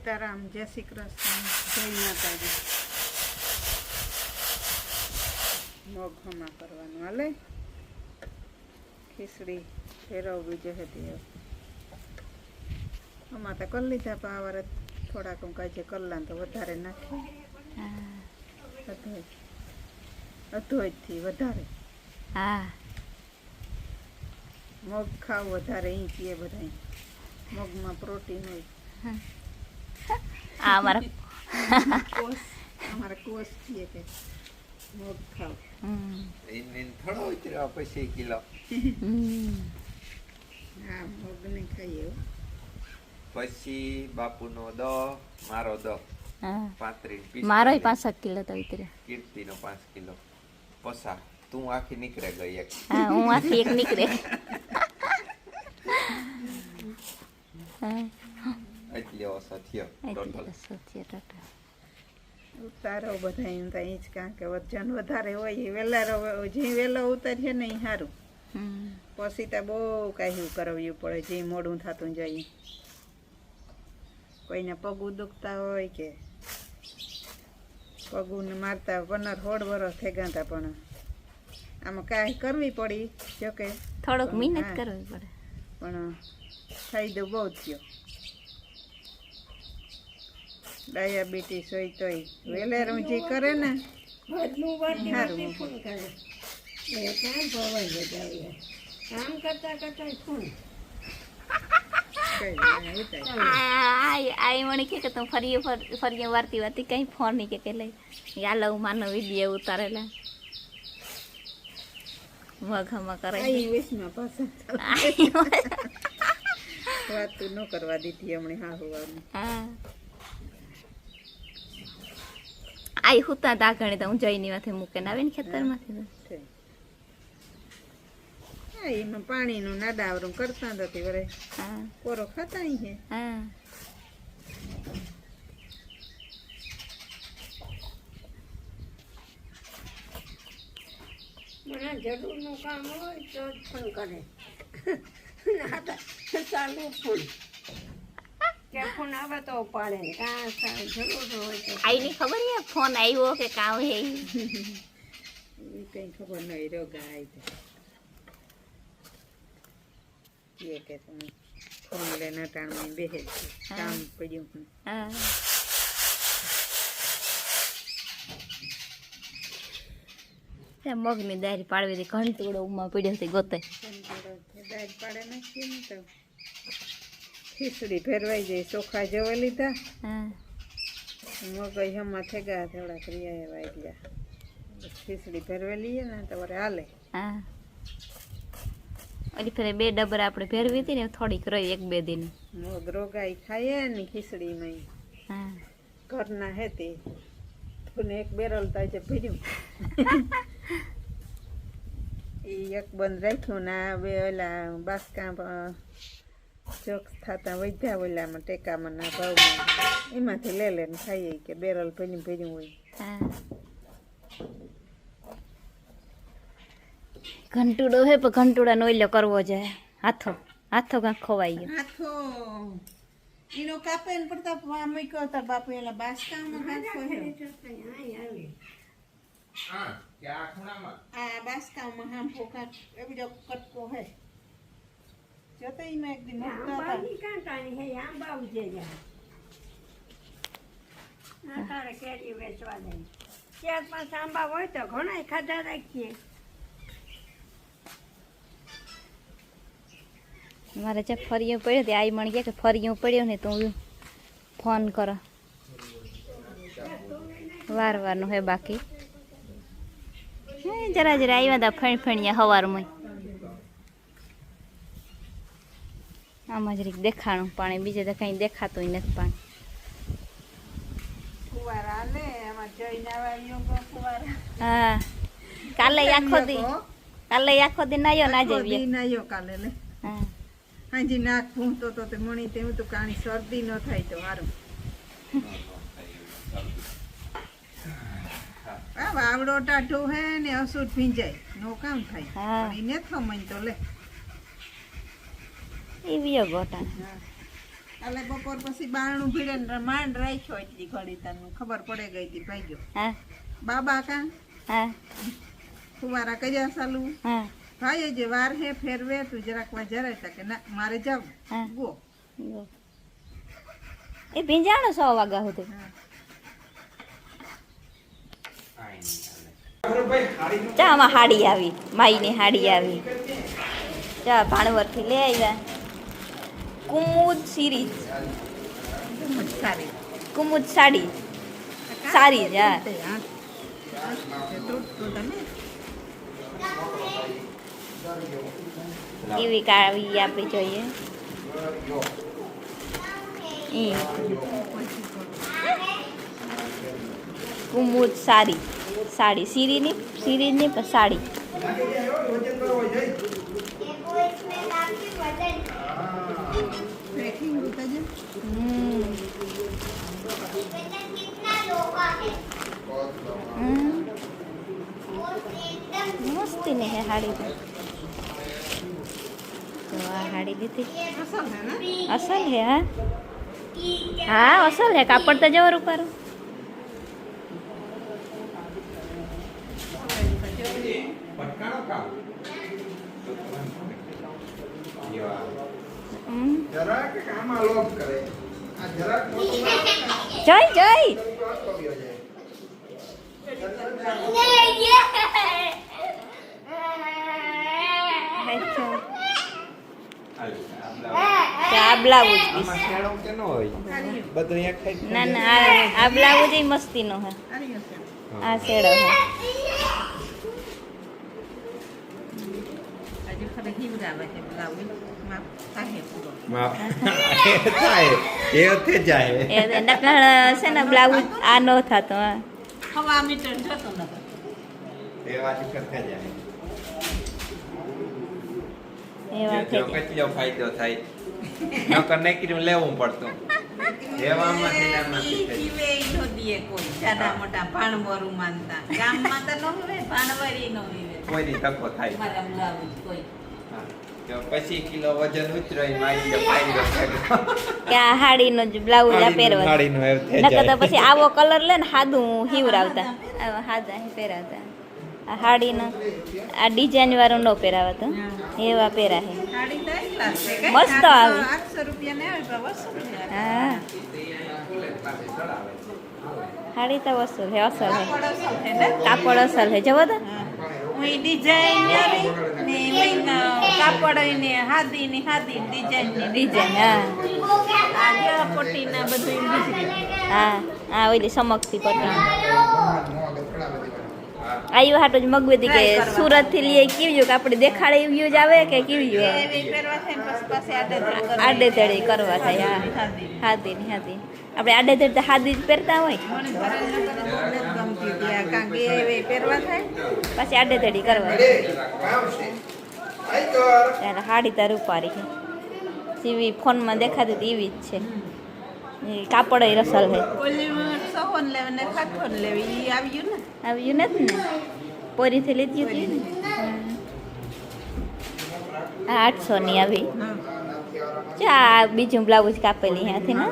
સીતારામ જય શ્રી કૃષ્ણ. જય માતાજી. મોઘમાં કરવાનું. હાલે? ખીચડી ફેરવવી જે હતી આમાં તો કરી લીધા પણ આ થોડાક હું કાજે કરલા તો વધારે નાખી. અધોય અધોયથી વધારે. હા. મગ ખાવ વધારે અહીં કીએ બધા મગમાં પ્રોટીન હોય. આ અમારા કોષ અમારે કોષ છીએ કે મગ ખાવ હમ. થોડો ઉતર્યો પછી કિલો. હમ. હા ખાઈએ પછી બાપુનો દ મારો દ. મારોય પાંસઠ કિલો તો ઉતર્યો. કીર્તિનો પાંચ કિલો. પસા તું આખી નીકળે ગઈ એક. હા હું આખી એક નીકળે. હા. એટલે અસત્ય થયો ઉતારો બધા એમ તો અહીં જ કારણ કે વજન વધારે હોય એ વહેલા રો- જે વહેલો ઉતારીએ ને એ સારું પછી તો બહુ કાંઈ કરવું પડે જે મોડું થતું જાય કોઈને પગ દુખતા હોય કે પગું મારતા પંદર હોડ વરસ થઈ ગયા હતા પણ આમાં કાંઈ કરવી પડી જોકે થોડોક મહેનત કરવી પડે પણ ફાયદો બહુ થયો ડાયાબિટીસ હોય તોય. વેલેરું જે કરે ને સારું કઈ ના ઉતાય. આ આ મને કે કે તું ફરી ફર- વારતી વારતી કઈ ફોન નહીં કે કે લઈ. યા લવ માનો વીડિયો ઉતારેલા. મઘમાં કરે ઇંગ્લિશમાં પાછા ન કરવા દીધી હમણે હા હોવાનું હા. આઈ હુતા તા ઘણી તો હું જઈની માથે મૂકે આવે ને ખેતરમાંથી હા એમાં પાણીનું નાડાવરું કરતા નથી વરે હા. કોરો ખાતા હે. હા. મને જરૂરનું કામ હોય તો જ ફોન કરે. ચાલુ ફોન. કે ફોન આવે તો ઉપાડે ને. કાં જરૂર હોય તો આઈની ખબર હે? ફોન આવ્યો કે કામ હે કઈ ખબર નહીં રોગ આય તે. એ કે તમે ફોન લઈને અટાણમાં બેહે કામ પડ્યું હા. મગની દારી પાડવી હતી ઘંટોળો ઉમાં પડ્યો હતી ગોતે. દારી દાળ પાડે નાખીએ ને તો. ખીચડી ફેરવાઈ જાય ચોખા જવા લીધા. મગજ હમણાં થઈ ગયા થોડા ક્રિયા એવા એટલે ખીચડી ફેરવી લઈએ ને તો વરે હાલે. ઓલી ફેરે બે ડબર આપણે ભેરવી હતી ને થોડીક રહી એક બે દિન. મગ રોગાઈ ખાઈએ ને ખીચડીમાં ઘરના હેતી ને એક બેરલ તાજે ભર્યું. એ એક બંધ રાખ્યું ને આ બે ઓલા બાસકા ચોક્સ થતા વધ્યા ઓલામાં ટેકામાં ના ભાવમાં. એમાંથી લઈ લઈને ખાઈએ કે બેરલ ભર્યું ભર્યું હોય. ઘંટુડો હે પણ ઘંટુડા નો ઓઈલો કરવો જાય. હાથો હાથો કાંક ખોવાઈ ગયો હાથો. એનો કાપે ને પડતા મૂક્યો હતા બાપુ એલા બાસકામાં હાથો હે. હા આ બાસકામાં હાંફો એ બીજો કટકો હે. જોતો એમાં એક દી મૂકતા હતા. આંબાની કાં હે આંબા ઉજે જાય ના તારે કેરી વેચવા દે. ચાર પાંચ આંબા હોય તો ઘણા ખાધા રાખીએ. મારે જે ફરિયો પડ્યો તે આઈ મણ ગયા કે ફરિયું પડ્યો ને તું ફોન કરો. વાર વારનું હે બાકી. હે, જરા જરા આવ્યા હતા ફણ ફણિયા હવારમાં. આમાં રીત દેખાણું પાણી બીજે તો કઈ દેખાતું નથી પાણી. હા કાલે આખો દી કાલે આખો દી નાયો ના જઈએ નાયો કાલે લે. હા. હાજી નાક ભૂંતો તો તે મણી તેવું તો કાણી શરદી ન થાય તો સારું આ વાવડો ટાઢો હે ને અસુટ ભીંજાય. નો કામ થાય. એને થમણ તો લે. એ વિયો ગોટા. એટલે બપોર પછી બારણું ભીડે ને માંડ રાખ્યો એટલી ઘડી તને ખબર પડે ગઈ હતી ભાગ્યો હા. બાબા કા? હા. ફુવારા કર્યા સાલું? હા. ભાઈ જે વાર હે ફેરવે તું જરાક વાર જરાય તા કે ના મારે જાવ. ગો. એ ભીંજાણો સો વાગ્યા સુધી. ચા આમાં હાડી આવી. માઈની હાડી આવી. ચા ભાણવરથી લઈ આવ્યા. કુમુદ સિરીઝ સારી કુમુદ સાડી સારી જ હા તે હાથ તે તૂટતું તમે કેવી કાવી આપી જોઈએ ઈ કુમુદ સાડી સાડી સિરીની સિરીની પણ સાડી મસ્તી ને હે હાડી તો. તો આ હાડી લીધી. અસલ હે ને અસલ હે? હા અસલ હે કાપડ તો જવર ઉપર. પટકાનો કામ. જરાક આમાં લોક કરે. આ જરાક મોટું જય જય. આ ન બધું હે. શેડો હે. હજુ ખરે છે. બ્લાઉઝ માપ. થાય એ થાય જાય એ નકર છે ને બ્લાઉઝ આ નો થતો હા. હવા મીટર જતો નતો એ વાત કરતા જાય એવા જો કેટલો ફાયદો થાય. નકર લેવું પડતું. એવામાં ઈ જીવે ઈ દીએ કોઈ. જાડા મોટા ભાણવરું માનતા. ગામમાં તો ન હોય ભાણવરી નો હોય તકો થાય. મારા બ્લાઉઝ કોઈ. હા. જો પછી કિલો વજન ઉતરો એ મારી જો કે આ હાડીનો જ બ્લાઉઝ આ પહેરવા નકર તો પછી આવો કલર લે ને હાદું હિવરાવતા. હાદા પહેરાવતા. આ હાડીનો આ ડિઝાઇન વાળું ન પહેરાવતો. એવા પહેરા હે. તો મસ્ત આવે. હા. હાડી તો વસૂલ હે અસલ હે કાપડ અસલ? કાપડ હે જવો તો. હું. ડિઝાઇન ને ને હાદી ની હાદી ડિઝાઇનની ડિઝાઇન હા. આ પટ્ટી ના બધું હા હા ઓલી સમકતી પટ્ટી. આવ્યું હાટું જ મગવી કે. સુરતથી લઈએ કેવી કે આપણે દેખાડે એવું જ આવે કે કેવી એવી પહેરવા થાય ને પછી પાછી આડે ધડ કરવા. થાય હા. હાદી. ની હાદી આપણે આડે ધડ તો હાદી જ પહેરતા હોય. પછી આડે ધડી કરવા ત્યારે હાડી તાર ઉપાડી છે. જેવી ફોનમાં દેખાતી હતી એવી જ છે. એ કાપડ રસલ છે આવ્યું ને? આવ્યું નથી ને? પોરીથી લીધી હતી ને? આઠસો ની આવી. ચા બીજું બ્લાઉઝ કાપેલી ત્યાંથી ને?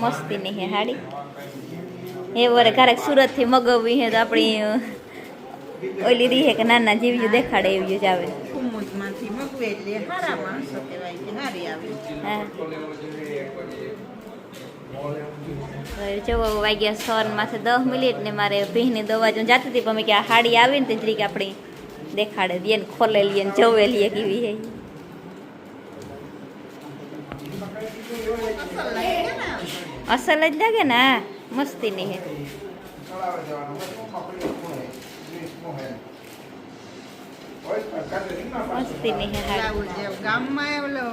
મસ્તી નહીં હે હાડી. એ વરે ક્યારેક સુરતથી મગવવી હે તો આપણી ઓલી હે કે નાના જેવી દેખાડે એવી જ આવે. કુમુદમાંથી મગવે એટલે હારા માણસો કહેવાય કે હારી આવી. હા. હવે જો વાગ્યા સોન માથે દસ મિનિટ ને મારે ભીની દવા જો જાતી હતી પણ મેં કે આ હાડી આવી ને તે જરીક આપણી દેખાડે દે ને ખોલે ને જવે લઈએ કેવી હે. અસલ જ લાગે ને મસ્તી ની હે. મસ્તી ની હે ગામમાં ઓલો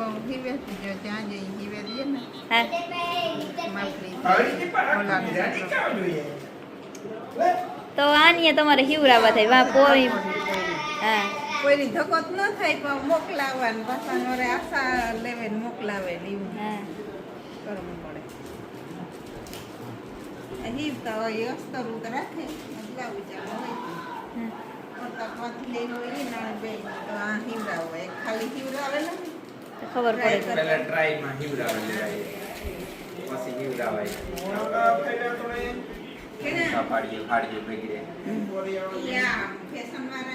જો ત્યાં જઈ ને. હા. તો આની તમારે હિવરાવા થાય. વા કોઈ હા. કોઈની ધકોત ન થાય પણ મોકલાવવાનું. પાછા નોરે આશા લેવે ને મોકલાવે ને એવું હા. કરવું પડે. હિવતા હોય અસ્તર રાખે. બદલાવું જાય ખબર પડે પહેલા ટ્રાયમાં હિવડાવે લેવાય પછી હિવડાવાય પાડીએ પાડીએ બગડે ફેશન વાળા